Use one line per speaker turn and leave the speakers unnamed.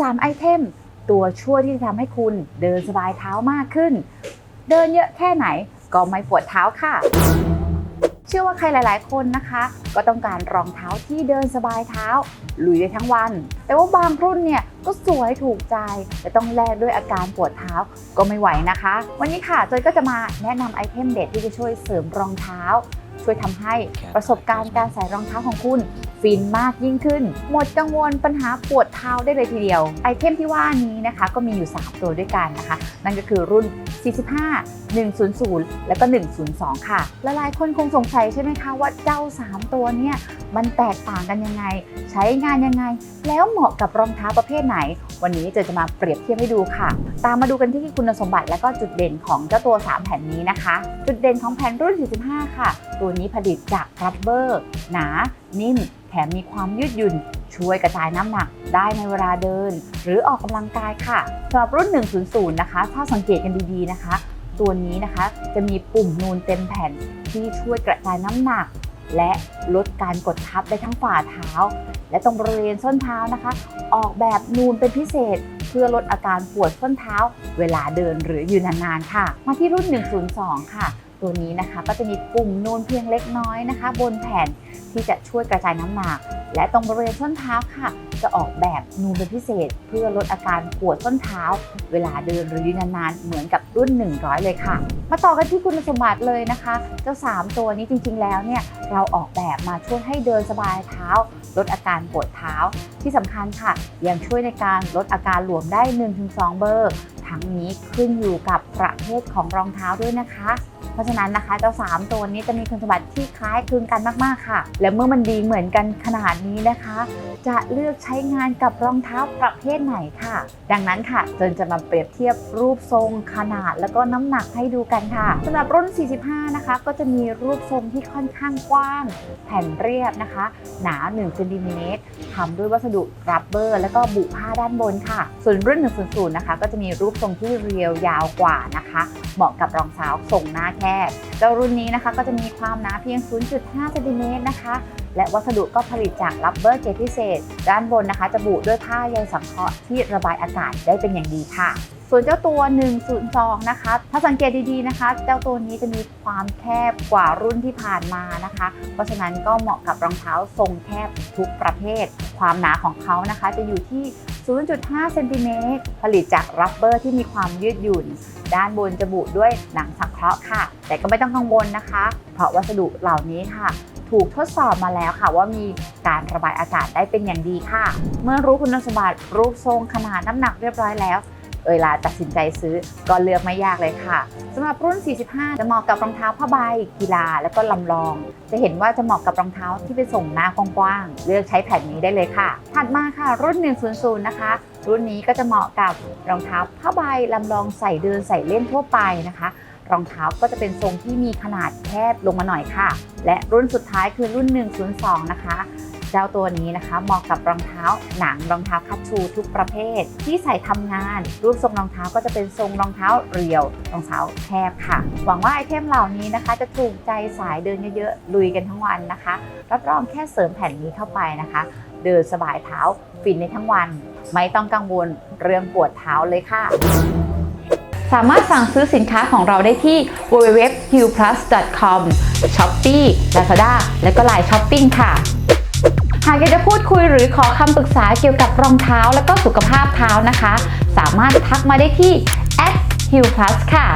3 ไอเทม ตัวช่วยที่จะทำให้คุณเดินสบายเท้ามากขึ้น เดินเยอะแค่ไหนก็ไม่ปวดเท้าค่ะ เชื่อว่าใครหลาย ๆ คนนะคะ ก็ต้องการรองเท้าที่เดินสบายเท้าลุยได้ทั้งวัน แต่ว่าบางรุ่นเนี่ยก็สวยถูกใจ แต่ต้องแลกด้วยอาการปวดเท้าก็ไม่ไหวนะคะ วันนี้ค่ะจอยก็จะมาแนะนำไอเทมเด็ดที่จะช่วยเสริมรองเท้า ช่วยทำให้ประสบการณ์การใส่รองเท้าของคุณ ฟินมากยิ่งขึ้น หมดกังวลปัญหาปวดเท้าได้เลยทีเดียว ไอเทมที่ว่านี้นะคะก็มีอยู่ 3 ตัวด้วยกันนะคะ นั่นก็คือรุ่น 45 100 แล้วก็ 102 ค่ะและหลายคนคงสงสัยใช่ไหมคะว่าเจ้า 3 ตัวเนี่ยมันแตกต่างกันยังไง ใช้งานยังไง แล้วเหมาะกับรองเท้าประเภทไหน วันนี้เจอจะมาเปรียบเทียบให้ดูค่ะ ตามมาดูกันที่คุณสมบัติและก็จุดเด่นของเจ้าตัว 3 แผ่นนี้นะคะ จุดเด่นของแผ่นรุ่น 45 ค่ะ ตัวนี้ผลิตจากรับเบอร์หนา นิ่ม แถมมีความยืดหยุ่น ช่วยกระจายน้ำหนักได้ในเวลาเดิน หรือออกกำลังกายค่ะสำหรับรุ่น 100 นะคะ ถ้าสังเกตกันดีๆนะคะ ตัวนี้นะคะจะมีปุ่มนูนเต็มแผ่นที่ช่วยกระจายน้ำหนัก และลดการกดทับได้ทั้งฝ่าเท้า และตรงบริเวณส้นเท้านะคะ ออกแบบนูนเป็นพิเศษเพื่อลดอาการปวดส้นเท้า เวลาเดินหรือยืนนานๆ ค่ะ มาที่รุ่น 102 ค่ะ ตัวนี้นะคะ ก็จะมีปุ่มนูนเพียงเล็กน้อยนะคะ บนแผ่นที่จะช่วยกระจายน้ำหนัก และตรงบริเวณส้นเท้าค่ะ จะออกแบบนูนเป็นพิเศษ เพื่อลดอาการปวดส้นเท้า เวลาเดินหรือยืนนานๆเหมือนกับรุ่น 100 เลยค่ะ มาต่อกันที่คุณสมบัติเลยนะคะ เจ้า 3 ตัวนี้จริง ๆ แล้วเนี่ยเราออกแบบมาช่วยให้เดินสบายเท้า ลดอาการปวดเท้า ที่สำคัญค่ะ ยังช่วยในการลดอาการหลวมได้ 1-2 เบอร์ ทั้งนี้ขึ้นอยู่กับประเภทของรองเท้าด้วยนะคะ เพราะฉะนั้นนะคะเจ้า3ตัวนี้จะมีคุณสมบัติที่คล้ายคลึงกันมากๆค่ะ และเมื่อมันดีเหมือนกันขนาดนี้นะคะ จะเลือกใช้งานกับรองเท้าประเภทไหนค่ะ ดังนั้นค่ะเจนจะมาเปรียบเทียบรูปทรงขนาดแล้วก็น้ำหนักให้ดูกันค่ะสำหรับรุ่น 45 นะคะ ก็จะมีรูปทรงที่ค่อนข้างกว้าง แผ่นเรียบนะคะ หนา1เซนติเมตรทำด้วยวัสดุรับเบอร์ แล้วก็บุผ้าด้านบนค่ะ ส่วนรุ่น 100 นะคะ ก็จะมีรูปทรงที่เรียวยาวกว่านะคะ เหมาะกับรองเท้าทรงหน้าแคบเจ้ารุ่นนี้นะคะก็จะมีความหนาเพียง 0.5เซนติเมตรนะคะ และวัสดุก็ผลิตจากรับเบอร์เกรดพิเศษ ด้านบนนะคะจะบุด้วยผ้าใยสังเคราะห์ที่ระบายอากาศได้เป็นอย่างดีค่ะส่วนเจ้าตัว 102 นะคะ ถ้าสังเกตดีๆนะคะ เจ้าตัวนี้จะมีความแคบกว่ารุ่นที่ผ่านมานะคะ เพราะฉะนั้นก็เหมาะกับรองเท้าทรงแคบทุกประเภท ความหนาของเขานะคะจะอยู่ที่ 0.5 เซนติเมตร ผลิตจากรับเบอร์ที่มีความยืดหยุ่น ด้านบนจะบุด้วยหนังสังเคราะห์ค่ะ แต่ก็ไม่ต้องกังวลนะคะ เพราะวัสดุเหล่านี้ค่ะ ถูกทดสอบมาแล้วค่ะ ว่ามีการระบายอากาศได้เป็นอย่างดีค่ะ เมื่อรู้คุณสมบัติรูปทรงขนาดน้ำหนักเรียบร้อยแล้ว เวลาตัดสินใจซื้อก็เลือกไม่ยากเลยค่ะสำหรับรุ่น 45 จะเหมาะกับรองเท้าผ้าใบกีฬาแล้วก็ลำลอง จะเห็นว่าจะเหมาะกับรองเท้าที่ไปส่งหน้ากว้างๆเลือกใช้แผ่นนี้ได้เลยค่ะ ถัดมาค่ะรุ่น 100 นะคะ รุ่นนี้ก็จะเหมาะกับรองเท้าผ้าใบลำลองใส่เดินใส่เล่นทั่วไปนะคะรองเท้าก็จะเป็นทรงที่มีขนาดแคบลงมาหน่อยค่ะ และรุ่นสุดท้ายคือรุ่น 102 นะคะ เจ้าตัวนี้นะคะเหมาะกับรองเท้าหนังรองเท้าคัชชูทุกประเภท ที่ใส่ทำงาน รูปทรงรองเท้าก็จะเป็นทรงรองเท้าเรียวรองเท้าแคบค่ะ หวังว่าไอเทมเหล่านี้นะคะจะถูกใจสายเดินเยอะๆลุยกันทั้งวันนะคะรับรองแค่เสริมแผ่นนี้เข้าไปนะคะ เดินสบายเท้าฟินในทั้งวัน ไม่ต้องกังวลเรื่องปวดเท้าเลยค่ะสามารถสั่งซื้อสินค้าของเราได้ที่ www.hillplus.com Shopee Lazada และก็ Line Shopping ค่ะ หากอยากจะพูดคุยหรือขอคำปรึกษาเกี่ยวกับรองเท้าและก็สุขภาพเท้านะคะ สามารถทักมาได้ที่ @hillplus ค่ะ